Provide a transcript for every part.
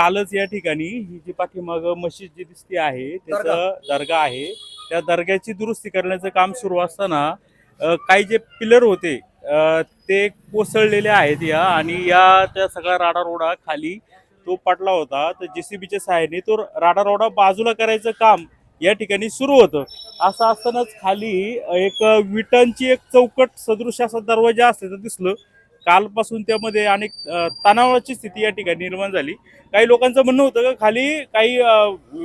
कालच या ठिकाणी ही जी पाठीमाग मशीद जी दिसते आहे त्याचं दर्गा. आहे. त्या दर्ग्याची दुरुस्ती करण्याचं काम सुरू असताना काही जे पिलर होते ते कोसळलेले आहेत या आणि या त्या सगळा राडा रोडा खाली तो पडला होता. तर जेसीबीच्या सहाय्याने तो राडा रोडा बाजूला करायचं काम या ठिकाणी सुरू होतं. असं असतानाच खाली एक विटांची एक चौकट सदृश असा दरवाजा असल्याचं दिसलं. कालपासून त्यामध्ये अनेक तणावाची स्थिती या ठिकाणी निर्माण झाली. काही लोकांचं म्हणणं होतं का खाली काही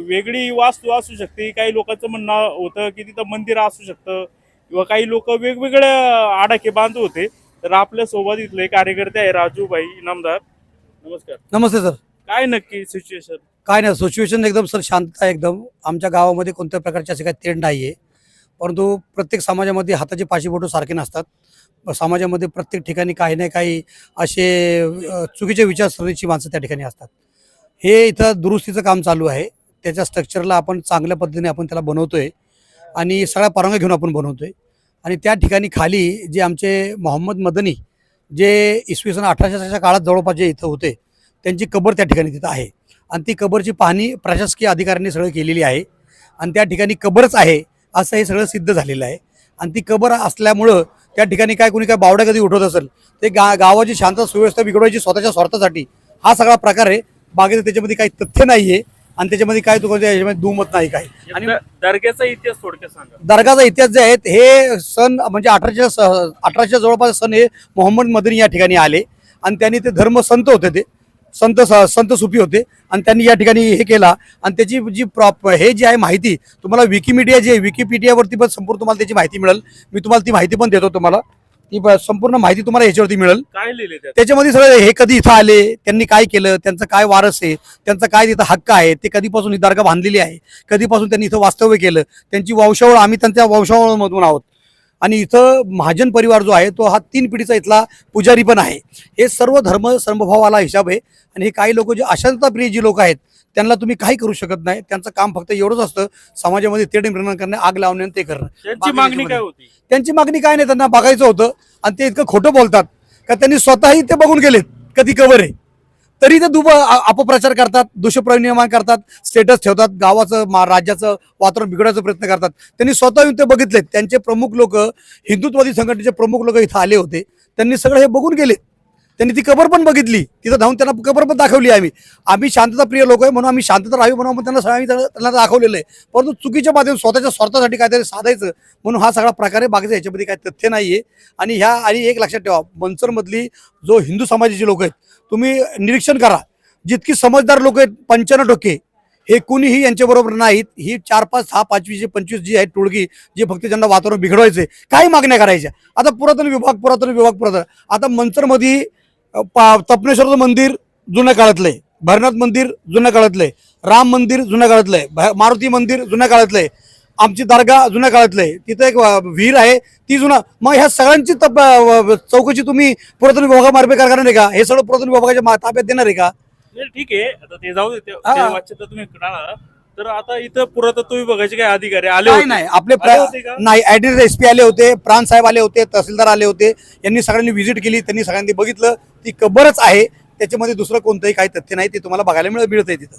वेगळी वास्तू असू शकते काही लोकांचं म्हणणं होतं की तिथं मंदिर असू शकतं किंवा काही लोक वेगवेगळे आडाखे बांधत होते. तर आपल्यासोबत इथले कार्यकर्ते आहे राजूभाई इनामदार. नमस्कार. नमस्ते सर. काय नक्की सिच्युएशन काय नाही सिच्युएशन एकदम सर शांत आहे एकदम. आमच्या गावामध्ये कोणत्या प्रकारचे असे काही तेढ नाही आहे परंतु प्रत्येक समाजामध्ये हाताचे पाशीबोटं सारखे नसतात. समाजामध्ये प्रत्येक ठिकाणी काही ना काही असे चुकीचे विचारसरणीची माणसं त्या ठिकाणी असतात. हे इथं दुरुस्तीचं काम चालू आहे. त्याच्या स्ट्रक्चरला आपण चांगल्या पद्धतीने आपण त्याला बनवतो आहे आणि सगळ्या परवानग्या घेऊन आपण बनवतो आहे आणि त्या ठिकाणी खाली जे आमचे मोहम्मद मदनी जे इसवी सन अठराशेच्या काळात जवळपास जे इथं होते त्यांची कबर त्या ठिकाणी तिथं आहे. आणि ती कबरची पाहणी प्रशासकीय अधिकाऱ्यांनी सगळं केलेली आहे. आणि त्या ठिकाणी कबरच आहे. असं हे सगळं सिद्ध झालेलं आहे. आणि ती कबर असल्यामुळं त्या ठिकाणी काय कोणी काय बावड्या कधी उठवत असेल ते गा गावाची शांत सुव्यवस्था बिघडवायची स्वतःच्या स्वार्थासाठी हा सगळा प्रकार आहे. बाकीचं त्याच्यामध्ये काही तथ्य नाही आहे आणि त्याच्यामध्ये काय तुला याच्यामध्ये दुमत नाही काही. आणि दर्ग्याचा इतिहास थोडक्यात सांगा. दर्गाचा इतिहास जे आहेत हे सण म्हणजे अठराशे अठराशे जवळपास सण हे मोहम्मद मदनी या ठिकाणी आले. आणि त्यांनी ते धर्म संत होते ते. संत स- संत सुफी होते. आणि त्यांनी या ठिकाणी हे केला. आणि त्याची जी प्रॉप हे जी आहे माहिती तुम्हाला विकिमीडिया जी आहे विकिपीडियावरती पण संपूर्ण तुम्हाला त्याची माहिती मिळेल. मी तुम्हाला ती माहिती पण देतो तुम्हाला. ती संपूर्ण माहिती तुम्हाला याच्यावरती मिळेल. काय लिहिले त्यात? त्याच्यामध्ये सगळं हे कधी इथं आले त्यांनी काय केलं त्यांचं काय वारस आहे त्यांचा काय तिथं हक्क आहे ते कधीपासून ही दर्गा बांधलेली आहे कधीपासून त्यांनी इथं वास्तव्य केलं त्यांची वंशावळ आम्ही त्यांच्या वंशावळमधून आहोत. आणि इथं महाजन परिवार जो आहे तो हा तीन पिढीचा इथला पुजारी पण आहे. हे सर्व धर्म समभावाला हिसाब आहे. आणि हे काही लोक जे अशांतताप्रिय जी लोक आहेत त्यांना तुम्ही काही करू शकत नाही. त्यांचं काम फक्त एवढंच असतं समाजामध्ये तेढ निर्माण करणे आग लावणे आणि ते करणं. त्यांची मागणी काय होती? त्यांची मागणी काय नाही त्यांना बघायचं होतं. आणि ते इतकं खोटं बोलतात का त्यांनी स्वतःही ते बघून गेलेत कधी कवर आहे. तरी ते दुब अपप्रचार करतात दुष्परिणाम करतात स्टेटस ठेवतात गावाचं मा राज्याचं वातावरण बिघडायचा प्रयत्न करतात. त्यांनी स्वतः येऊन ते बघितलेत. त्यांचे प्रमुख लोक हिंदुत्ववादी संघटनेचे प्रमुख लोक इथं आले होते. त्यांनी सगळं हे बघून गेले. त्यांनी ती कबर पण बघितली. तिथं धावून त्यांना कबर पण दाखवली आम्ही. आम्ही शांतता प्रिय लोक आहे म्हणून आम्ही शांतता राहावी म्हणून त्यांना सगळं आम्ही त्यांना दाखवलेलं आहे. परंतु चुकीच्या माध्यम स्वतःच्या स्वार्थासाठी काहीतरी साधायचं म्हणून हा सगळा प्रकार आहे. बाकीचं याच्यामध्ये काही तथ्य नाही आहे आणि ह्या आणि एक लक्षात ठेवा मनसरमधली जो हिंदू समाजाची लोक आहेत तुम्ही निरीक्षण करा. जितकी समजदार लोक आहेत पंच्याण्णव टक्के हे कुणीही यांच्याबरोबर नाहीत. ही चार पाच सहा पाचवी जी पंचवीस जी आहेत टोळकी जे फक्त ज्यांना वातावरण बिघडवायचे काही मागण्या करायच्या. आता पुरातन विभाग पुरातन विभाग पुरातन. आता मंचरमध्ये पा- तपनेश्वरचं मंदिर जुन्या काळातलं आहे. भरनाथ मंदिर जुन्या काळातलं आहे. राम मंदिर जुन्या काळातलं आहे. मारुती मंदिर जुन्या काळातलं आहे. आमची दर्गा जुन्या काळातलं आहे. तिथं एक विहीर आहे. ती जुना मग ह्या सगळ्यांची तप चौकशी तुम्ही पुरातन विभागामार्फे करणार आहे का? हे सगळं पुरातन विभागाच्या ताब्यात देणार आहे का? नाही, ठीक आहे. आता ते जाऊ दे. तुम्ही तर आता इथं पुरातत्व विभागाचे काही अधिकारी आले नाही होते नाही आपले आले होते का? प्र- नाही ऍड्रेस एस पी आले होते प्रांत साहेब आले होते तहसीलदार आले होते यांनी सगळ्यांनी व्हिजिट केली त्यांनी सगळ्यांनी बघितलं ती कबरच आहे त्याच्यामध्ये दुसरं कोणतंही काही तथ्य नाही ते तुम्हाला बघायला मिळत मिळत आहे तिथं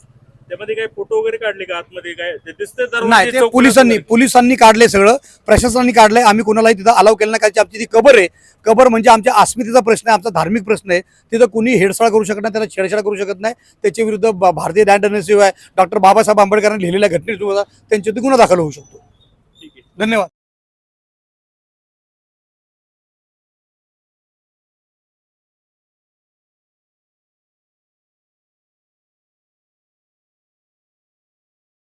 त्यामध्ये काही फोटो वगैरे काढले का आतमध्ये? काय ते दिसतंय दरवाजे, नाही ते पोलिसांनी. पोलिसांनी काढले सगळं. प्रशासनाने काढलंय. आम्ही कोणालाही तिथं अलाव केलं नाही. कारण आमची ती कबर आहे कबर म्हणजे आमच्या अस्मितेचा प्रश्न आहे आमचा धार्मिक प्रश्न आहे. तिथं कुणी हेडसाळ करू शकत नाही त्याला छेडछाड करू शकत नाही. त्याच्या विरुद्ध भारतीय शिवाय डॉक्टर बाबासाहेब आंबेडकरांनी लिहिलेल्या घटनेसुद्धा त्यांच्यावरती गुन्हा दाखल होऊ शकतो. ठीक आहे. धन्यवाद.